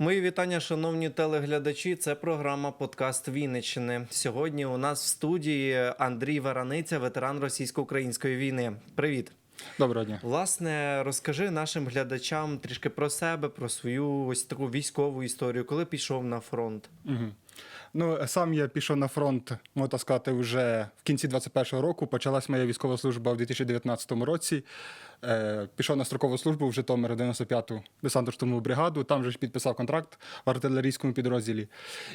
Мої вітання, шановні телеглядачі. Це програма Подкаст Вінниччини. Сьогодні у нас в студії Андрій Вараниця, ветеран російсько-української війни. Привіт. Доброго дня. Власне, розкажи нашим глядачам трішки про себе, про свою ось таку військову історію, коли пішов на фронт. Угу. Ну, сам я пішов на фронт, можна сказати, вже в кінці 21-го року. Почалась моя військова служба в 2019 році. Е, пішов на строкову службу в Житомир 95-ту десантно бригаду. Там же ж підписав контракт в артилерійському підрозділі.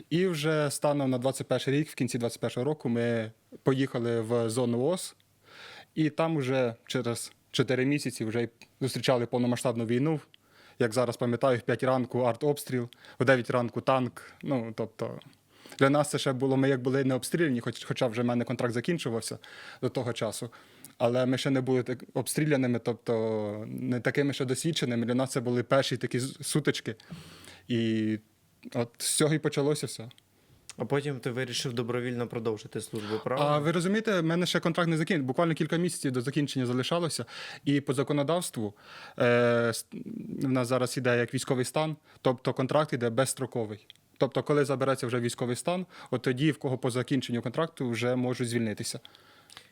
І вже станом на 21 рік, в кінці 21-го року, ми поїхали в зону ОС. І там вже через 4 місяці вже зустрічали повномасштабну війну. Як зараз пам'ятаю, в 5 ранку артобстріл, в 9 ранку танк. Ну, тобто, для нас це ще було, ми як були не обстріляні, хоч, хоча вже в мене контракт закінчувався до того часу. Але ми ще не були так обстріляними, тобто не такими ще досвідченими. Для нас це були перші такі сутички. І от з цього і почалося все. А потім ти вирішив добровільно продовжити службу, правда? А ви розумієте, в мене ще контракт не закінчив. Буквально кілька місяців до закінчення залишалося. І по законодавству е, в нас зараз іде як військовий стан, тобто контракт іде безстроковий. Тобто, коли забереться вже військовий стан, от тоді, в кого по закінченню контракту вже можуть звільнитися.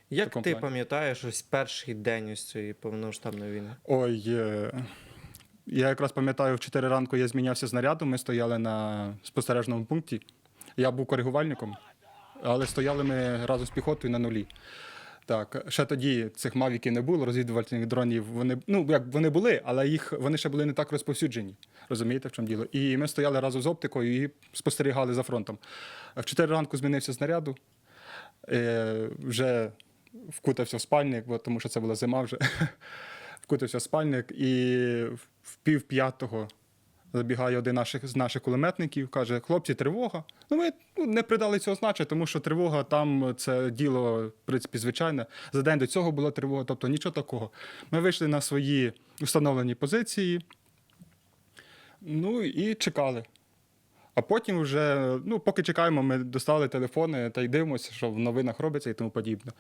Як ти плані. пам'ятаєш ось перший день ось цієї повномасштабної війни? Ой, е, я якраз пам'ятаю, в 4 ранку я змінявся знарядом. Ми стояли на спостережному пункті. Я був коригувальником, але стояли ми разом з піхотою на нулі. Так, ще тоді цих мавіків не було, розвідувальних дронів. Вони ну як вони були, але їх вони ще були не так розповсюджені. Розумієте, в чому діло? І ми стояли разом з оптикою і спостерігали за фронтом. В 4 ранку змінився знаряду. Е, вже вкутався в спальник, бо тому що це була зима вже. вкутався в спальник, і в- пів п'ятого забігає один наших, з наших кулеметників, каже: хлопці, тривога. Ну, ми ну, не придали цього значення, тому що тривога там це діло, в принципі, звичайне. За день до цього була тривога, тобто нічого такого. Ми вийшли на свої встановлені позиції, ну і чекали. А потім вже, ну, поки чекаємо, ми достали телефони та й дивимося, що в новинах робиться і тому подібне.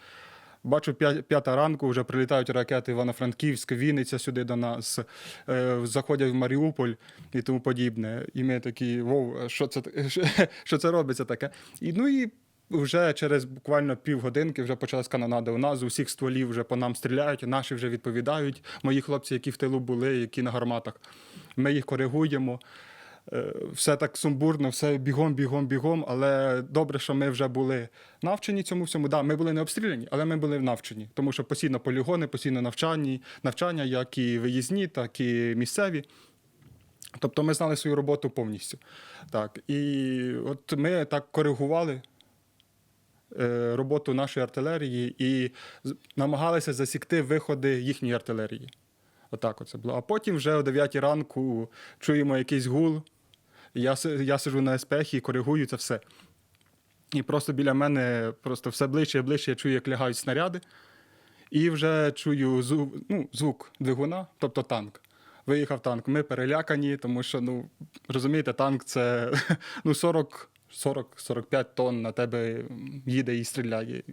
Бачу, п'я- п'ята ранку вже прилітають ракети Івано-Франківськ, Вінниця сюди до нас, е, заходять в Маріуполь і тому подібне. І ми такі, вов, що це, що це робиться таке? І, ну і вже через буквально півгодинки вже почалась канонада у нас, з усіх стволів вже по нам стріляють, наші вже відповідають. Мої хлопці, які в тилу були, які на гарматах. Ми їх коригуємо. Е, Все так сумбурно, все бігом, бігом, бігом. Але добре, що ми вже були навчені цьому всьому. Да, ми були не обстріляні, але ми були навчені, тому що постійно полігони, постійно навчання, навчання, як і виїзні, так і місцеві. Тобто ми знали свою роботу повністю. Так, і от ми так коригували е, роботу нашої артилерії і намагалися засікти виходи їхньої артилерії. Отак оце було. А потім вже о 9 ранку чуємо якийсь гул. Я, я сижу на СПХ і коригую це все. І просто біля мене просто все ближче і ближче я чую, як лягають снаряди. І вже чую звук, ну, звук двигуна, тобто танк. Виїхав танк. Ми перелякані, тому що, ну, розумієте, танк це ну, 40, 40-45 тонн на тебе їде і стріляє.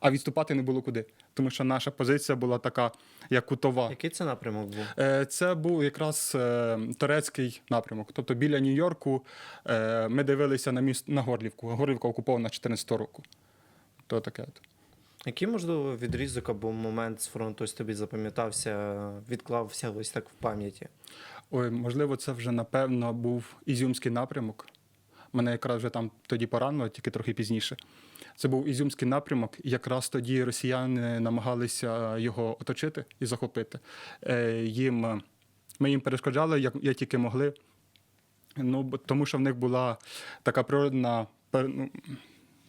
А відступати не було куди. Тому що наша позиція була така, як кутова. Який це напрямок був? Е, Це був якраз е, турецький напрямок. Тобто біля Нью-Йорку е, ми дивилися на міст на Горлівку. Горлівка окупована 14 року. То таке. Який, можливо, відрізок або момент з фронту ось тобі запам'ятався, відклався ось так в пам'яті? Ой, можливо, це вже напевно був Ізюмський напрямок. Мене якраз вже там тоді поранило, тільки трохи пізніше. Це був Ізюмський напрямок, і якраз тоді росіяни намагалися його оточити і захопити. Е, Їм, ми їм перешкоджали, як, як тільки могли. Ну, тому що в них була така природна ну,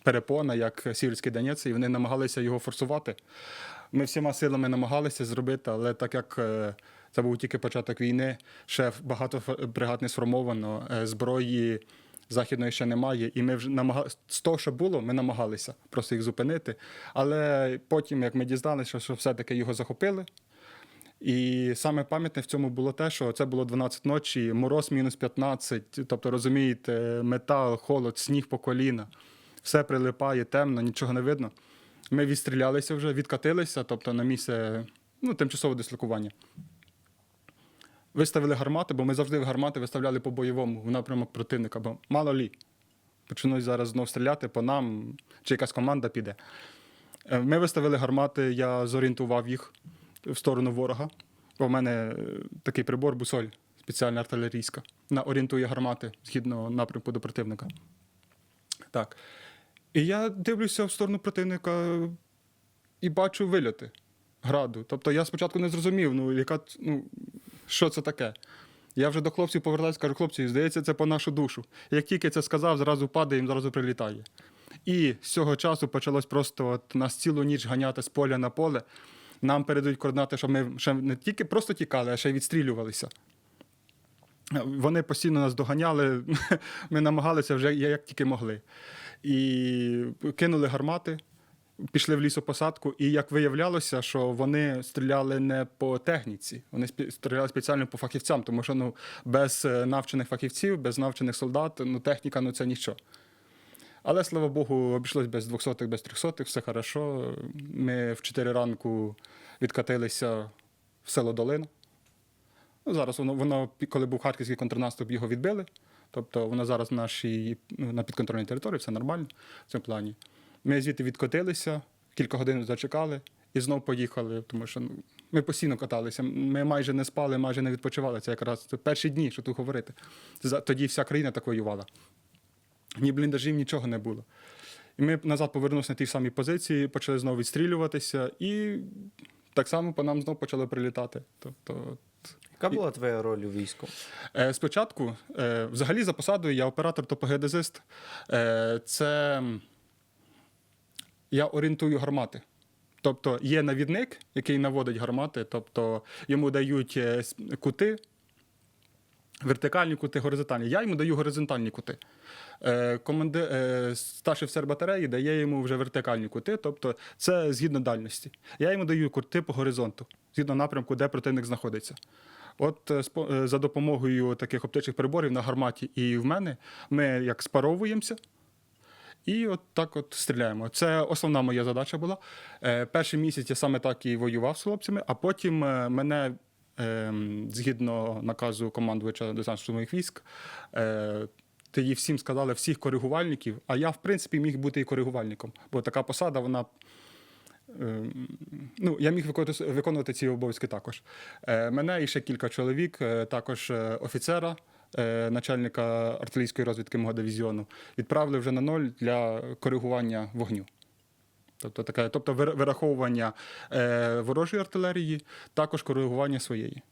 перепона, як Сіверський Донець, і вони намагалися його форсувати. Ми всіма силами намагалися зробити, але так як е, це був тільки початок війни, ще багато бригад не сформовано, е, зброї західної ще немає, і ми вже намагалися з того, що було, ми намагалися просто їх зупинити. Але потім, як ми дізналися, що все-таки його захопили. І саме пам'ятне в цьому було те, що це було 12 ночі, мороз мінус 15, тобто розумієте, метал, холод, сніг по коліна, все прилипає, темно, нічого не видно. Ми відстрілялися вже, відкатилися, тобто на місце ну, тимчасового дислокування. Виставили гармати, бо ми завжди гармати виставляли по бойовому в напрямок противника, бо мало лі. Почнуть зараз знов стріляти по нам, чи якась команда піде. Е, Ми виставили гармати, я зорієнтував їх в сторону ворога. Бо в мене е, такий прибор бусоль, спеціальна артилерійська. Вона орієнтує гармати згідно напрямку до противника. Так. І я дивлюся в сторону противника і бачу вильоти граду. Тобто я спочатку не зрозумів, ну, яка, ну, що це таке. Я вже до хлопців повертаюся, кажу, хлопці, здається, це по нашу душу. Як тільки це сказав, зразу падає, їм зразу прилітає. І з цього часу почалось просто от нас цілу ніч ганяти з поля на поле. Нам передають координати, щоб ми ще не тільки просто тікали, а ще й відстрілювалися. Вони постійно нас доганяли, ми намагалися вже як тільки могли. І кинули гармати, пішли в лісопосадку, і як виявлялося, що вони стріляли не по техніці, вони стріляли спеціально по фахівцям, тому що ну, без е, навчених фахівців, без навчених солдат, ну, техніка ну, це нічого. Але слава Богу, обійшлось без 200 без 300 все хорошо. Ми в 4 ранку відкатилися в село Долина. Ну, зараз воно, воно, коли був харківський контрнаступ, його відбили. Тобто воно зараз в нашій, ну, на підконтрольній території, все нормально в цьому плані. Ми звідти відкотилися, кілька годин зачекали і знов поїхали, тому що ну, ми постійно каталися. Ми майже не спали, майже не відпочивали. Це якраз перші дні, що тут говорити. Тоді вся країна так воювала. Ні бліндажів, нічого не було. І ми назад повернулися на ті самі позиції, почали знову відстрілюватися, і так само по нам знову почали прилітати. Тобто, Яка була твоя роль у війську? Е, Спочатку, е, взагалі, за посадою я оператор топогеодезист. Е, Це я орієнтую гармати. Тобто є навідник, який наводить гармати, тобто йому дають е, кути, вертикальні кути, горизонтальні. Я йому даю горизонтальні кути. Е, Команди... е, Старший офіцер батареї дає йому вже вертикальні кути, тобто це згідно дальності. Я йому даю кути по горизонту, згідно напрямку, де противник знаходиться. От за допомогою таких оптичних приборів на гарматі і в мене ми як спаровуємося. І от так от стріляємо. Це основна моя задача була. Е, перший місяць я саме так і воював з хлопцями, а потім е, мене, е, згідно наказу командувача десантно-штурмових військ, е, тоді всім сказали всіх коригувальників, а я, в принципі, міг бути і коригувальником, бо така посада, вона. е, Ну, я міг виконувати, ці обов'язки також. Мене і ще кілька чоловік, також офіцера, начальника артилерійської розвідки мого дивізіону, відправили вже на ноль для коригування вогню. Тобто, таке, тобто вираховування е, ворожої артилерії, також коригування своєї.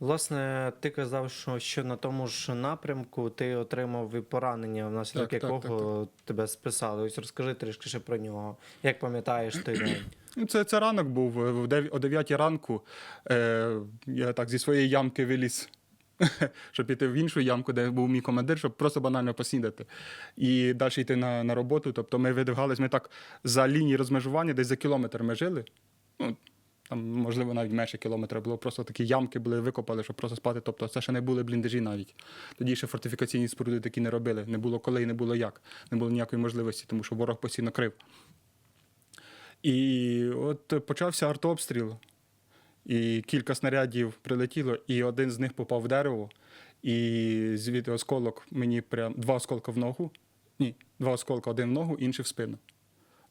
Власне, ти казав, що, що на тому ж напрямку ти отримав і поранення, внаслідок Так, так, якого тебе списали. Ось розкажи трішки ще про нього. Як пам'ятаєш день? Ну, Це, це ранок був е, о 9 ранку. Е, я так зі своєї ямки виліз, щоб піти в іншу ямку, де був мій командир, щоб просто банально поснідати. І далі йти на, на роботу. Тобто ми видвигались, ми так за лінією розмежування, десь за кілометр ми жили. Ну, там, можливо, навіть менше кілометра було. Просто такі ямки були викопали, щоб просто спати. Тобто це ще не були бліндажі навіть. Тоді ще фортифікаційні споруди такі не робили. Не було коли і не було як. Не було ніякої можливості, тому що ворог постійно крив. І от почався артобстріл, і кілька снарядів прилетіло, і один з них попав в дерево, і звідти осколок мені прям два осколка в ногу. Ні, два осколка, один в ногу, інший в спину.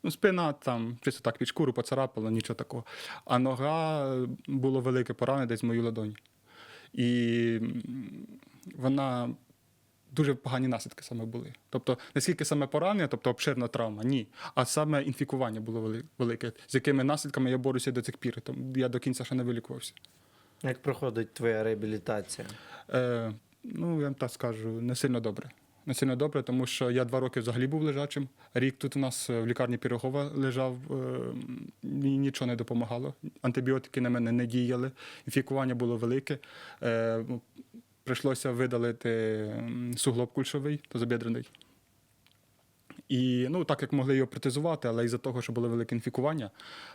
Ну, спина там чисто так під шкуру поцарапала, нічого такого. А нога було велике поранення десь в мою ладонь. І вона дуже погані наслідки саме були. Тобто, не скільки саме поранення, тобто обширна травма, ні. А саме інфікування було велике, з якими наслідками я борюся до цих пір. Тому я до кінця ще не вилікувався. Як проходить твоя реабілітація? Е, ну, я вам так скажу, не сильно добре. Не сильно добре, тому що я два роки взагалі був лежачим. Рік тут у нас е, в лікарні Пірогова лежав, е, мені нічого не допомагало. Антибіотики на мене не діяли, інфікування було велике. Е, прийшлося видалити суглоб кульшовий тазобідрений. І ну, так як могли його протезувати, але із-за того, що було велике інфікування,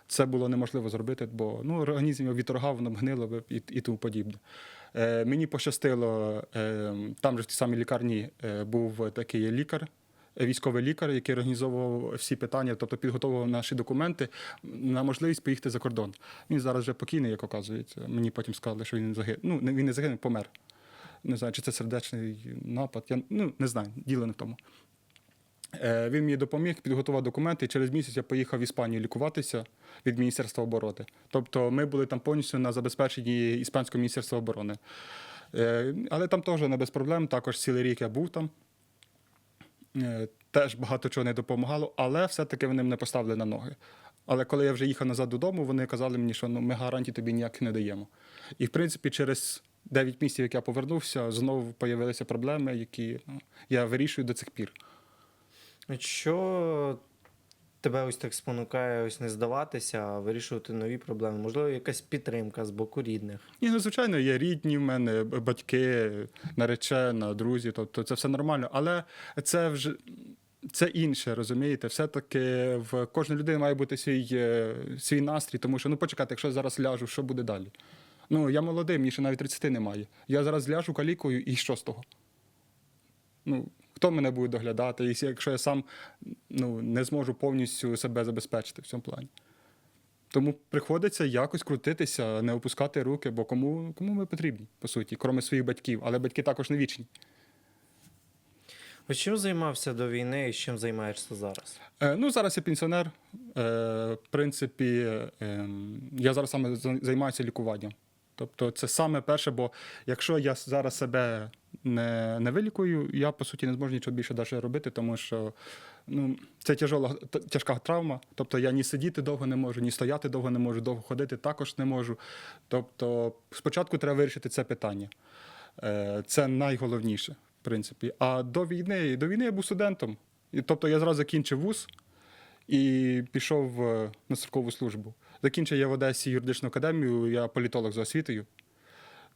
це було неможливо зробити, бо ну, організм його відторгав, воно гнило і, і тому подібне. Е, мені пощастило, е, там же в тій самій лікарні е, був такий лікар, військовий лікар, який організовував всі питання, тобто підготовував наші документи на можливість поїхати за кордон. Він зараз вже покійний, як оказується. Мені потім сказали, що він загинув. Ну, він не загинув, помер. Не знаю, чи це сердечний напад. Я ну, не знаю, діло не в тому. Е, Він мені допоміг, підготував документи, і через місяць я поїхав в Іспанію лікуватися від Міністерства оборони. Тобто ми були там повністю на забезпеченні Іспанського міністерства оборони. Е, Але там теж не без проблем, також цілий рік я був там. Е, Теж багато чого не допомагало, але все-таки вони мене поставили на ноги. Але коли я вже їхав назад додому, вони казали мені, що ну, ми гарантій тобі ніяк не даємо. І в принципі, через 9 місяців, як я повернувся, знову з'явилися проблеми, які ну, я вирішую до цих пір. Що тебе ось так спонукає ось не здаватися, а вирішувати нові проблеми? Можливо, якась підтримка з боку рідних. Ні, ну, звичайно, є рідні в мене, батьки, наречена, друзі, тобто це все нормально. Але це вже це інше, розумієте? Все-таки в кожної людини має бути свій, е, свій настрій, тому що ну почекайте, якщо я зараз ляжу, що буде далі? Ну, я молодий, мені ще навіть 30 немає. Я зараз ляжу калікою, і що з того? Ну, хто мене буде доглядати, якщо я сам ну, не зможу повністю себе забезпечити в цьому плані. Тому приходиться якось крутитися, не опускати руки, бо кому, кому ми потрібні, по суті, крім своїх батьків, але батьки також не вічні. Ось чим займався до війни і чим займаєшся зараз? Е, ну, зараз я пенсіонер. Е, в принципі, е, я зараз саме займаюся лікуванням. Тобто, це саме перше, бо якщо я зараз себе не, не вилікую, я по суті не зможу нічого більше далі робити, тому що ну, це тяжола, тяжка травма. Тобто я ні сидіти довго не можу, ні стояти довго не можу, довго ходити також не можу. Тобто, спочатку треба вирішити це питання. Е, Це найголовніше, в принципі. А до війни, до війни я був студентом. Тобто я зразу закінчив вуз і пішов на строкову службу. Закінчив я в Одесі юридичну академію, я політолог за освітою.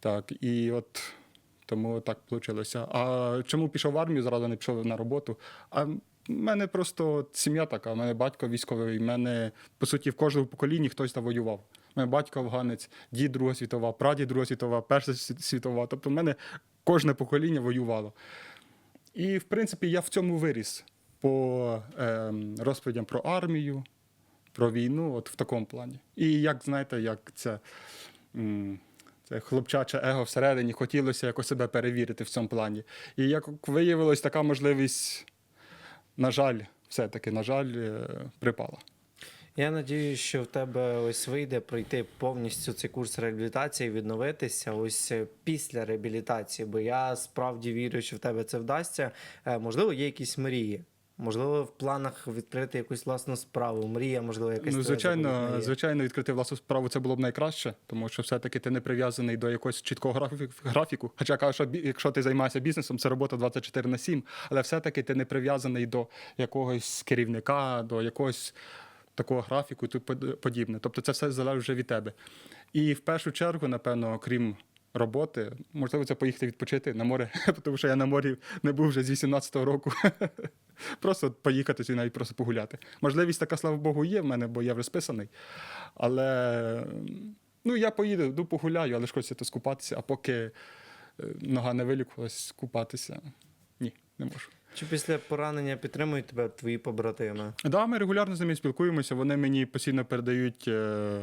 Так, і от тому так вийшло. А чому пішов в армію, зразу не пішов на роботу? А в мене просто сім'я така, в мене батько військовий, в мене, по суті, в кожному поколінні хтось там воював. У мене батько афганець, дід Друга світова, прадід Друга світова, Перша світова. Тобто в мене кожне покоління воювало. І, в принципі, я в цьому виріс по ем, розповідям про армію, про війну, от в такому плані. І як знаєте, як це, це хлопчаче его всередині хотілося якось себе перевірити в цьому плані. І як виявилось, така можливість, на жаль, все-таки, на жаль, е, припала. Я надіюся, що в тебе ось вийде пройти повністю цей курс реабілітації, відновитися ось е, після реабілітації, бо я справді вірю, що в тебе це вдасться. Е, Можливо, є якісь мрії. Можливо, в планах відкрити якусь власну справу. Мрія, можливо, якась Ну, звичайно, звичайно, відкрити власну справу це було б найкраще, тому що все-таки ти не прив'язаний до якогось чіткого графі- графіку. Хоча кажу, що якщо ти займаєшся бізнесом, це робота 24 на 7, але все-таки ти не прив'язаний до якогось керівника, до якогось такого графіку і подібне. Тобто це все залежить вже від тебе. І в першу чергу, напевно, крім роботи, можливо, це поїхати відпочити на море, тому що я на морі не був вже з 18-го року. Просто поїхати і навіть просто погуляти. Можливість така, слава Богу, є в мене, бо я вже списаний. Але ну, я поїду, ну, погуляю, але ж хочеться то скупатися, а поки е, нога не вилікувалась, купатися ні, не можу. Чи після поранення підтримують тебе твої побратими? Да, ми регулярно з ними спілкуємося. Вони мені постійно передають. Е...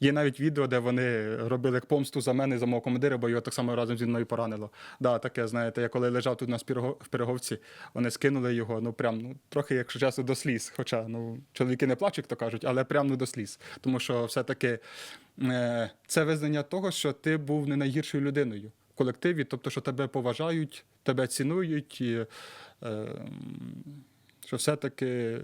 Є навіть відео, де вони робили помсту за мене, за мого командира, бо його так само разом зі мною поранило. Да, таке, знаєте, я коли лежав тут у нас в Пироговці, вони скинули його, ну прям ну, трохи, якщо чесно, до сліз. Хоча ну, чоловіки не плачуть, то кажуть, але прям ну, до сліз. Тому що все-таки е... це визнання того, що ти був не найгіршою людиною колективі, тобто, що тебе поважають, тебе цінують. І, е що все-таки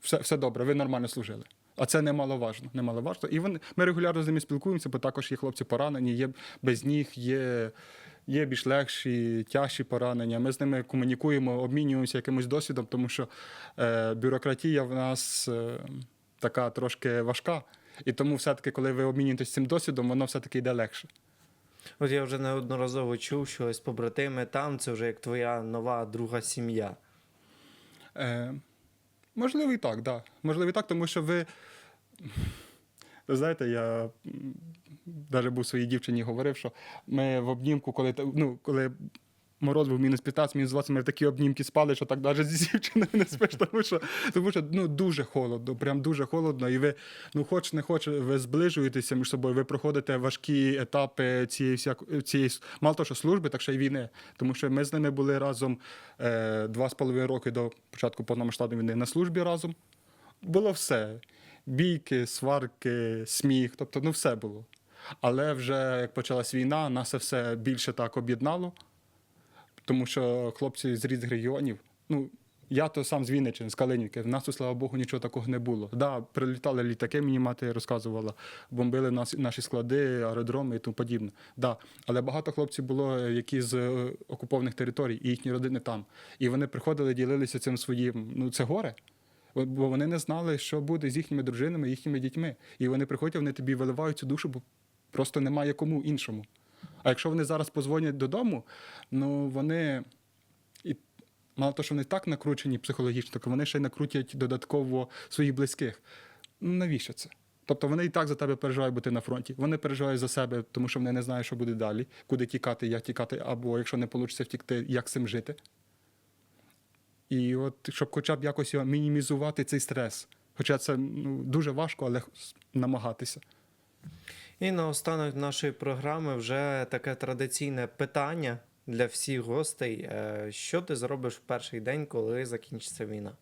все, все добре, ви нормально служили. А це немаловажно. немаловажно. І вони, ми регулярно з ними спілкуємося, бо також є хлопці поранені, є без ніг, є, є більш легші, тяжчі поранення. Ми з ними комунікуємо, обмінюємося якимось досвідом, тому що е, бюрократія в нас е, така трошки важка. І тому все-таки, коли ви обмінюєтесь цим досвідом, воно все-таки йде легше. От я вже неодноразово чув, що ось побратими там це вже як твоя нова друга сім'я. Е, можливо, і так, да. Можливо, і так, тому що ви. Ви знаєте, я навіть був своїй дівчині говорив, що ми в обнімку, коли, ну, коли мороз був мінус 15, мінус 20, ми такі обнімки спали, що так навіть зі дівчиною не спиш, тому що, тому що ну, дуже холодно, прям дуже холодно. І ви, ну хоч не хоч, ви зближуєтеся між собою, ви проходите важкі етапи цієї всяк- цієї мало того, що служби, так ще й війни. Тому що ми з ними були разом е, два з половиною роки до початку повномасштабної війни на службі разом. Було все. Бійки, сварки, сміх, тобто ну все було. Але вже як почалась війна, нас це все більше так об'єднало, тому що хлопці з різних регіонів, ну. Я то сам з Вінниччини, з Калинівки. В нас, слава Богу, нічого такого не було. Да, прилітали літаки, мені мати розказувала, бомбили нас, наші склади, аеродроми і тому подібне. Да. Але багато хлопців було, які з е, окупованих територій, і їхні родини там. І вони приходили, ділилися цим своїм. Ну, це горе. Бо вони не знали, що буде з їхніми дружинами, їхніми дітьми. І вони приходять, вони тобі виливають цю душу, бо просто немає кому іншому. А якщо вони зараз позвонять додому, ну вони мало того, що вони так накручені психологічно, так вони ще й накрутять додатково своїх близьких. Ну навіщо це? Тобто вони і так за тебе переживають бути на фронті. Вони переживають за себе, тому що вони не знають, що буде далі, куди тікати, як тікати, або якщо не вийде втікти, як цим жити. І от щоб хоча б якось мінімізувати цей стрес. Хоча це ну, дуже важко, але намагатися. І наостанок нашої програми вже таке традиційне питання для всіх гостей. Е, Що ти зробиш в перший день, коли закінчиться війна?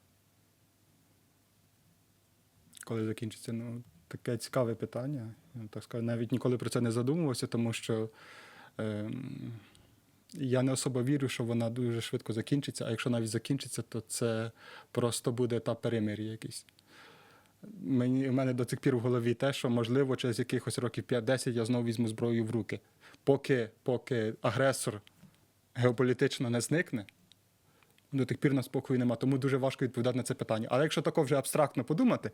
Коли закінчиться, ну, таке цікаве питання. Так сказати, навіть ніколи про це не задумувався, тому що ем, я не особо вірю, що вона дуже швидко закінчиться, а якщо навіть закінчиться, то це просто буде етап перемир'я якийсь. Мені, у мене до цих пір в голові те, що можливо через якихось років 5-10 я знову візьму зброю в руки. Поки, поки агресор геополітично не зникне, до тих пір на спокою нема. Тому дуже важко відповідати на це питання. Але якщо тако вже абстрактно подумати,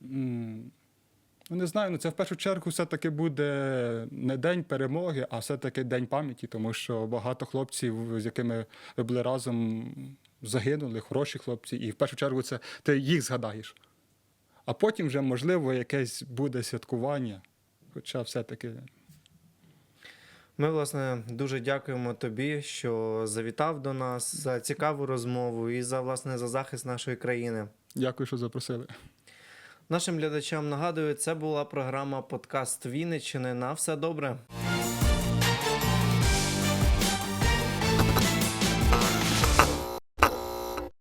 ну не знаю, ну це в першу чергу все-таки буде не день перемоги, а все-таки день пам'яті, тому що багато хлопців, з якими ви були разом, загинули, хороші хлопці, і в першу чергу це ти їх згадаєш. А потім вже, можливо, якесь буде святкування. Хоча все-таки Ми, власне, дуже дякуємо тобі, що завітав до нас за цікаву розмову і за власне за захист нашої країни. дякую, що запросили. Нашим глядачам нагадую, це була програма Подкаст Вінниччини. На все добре.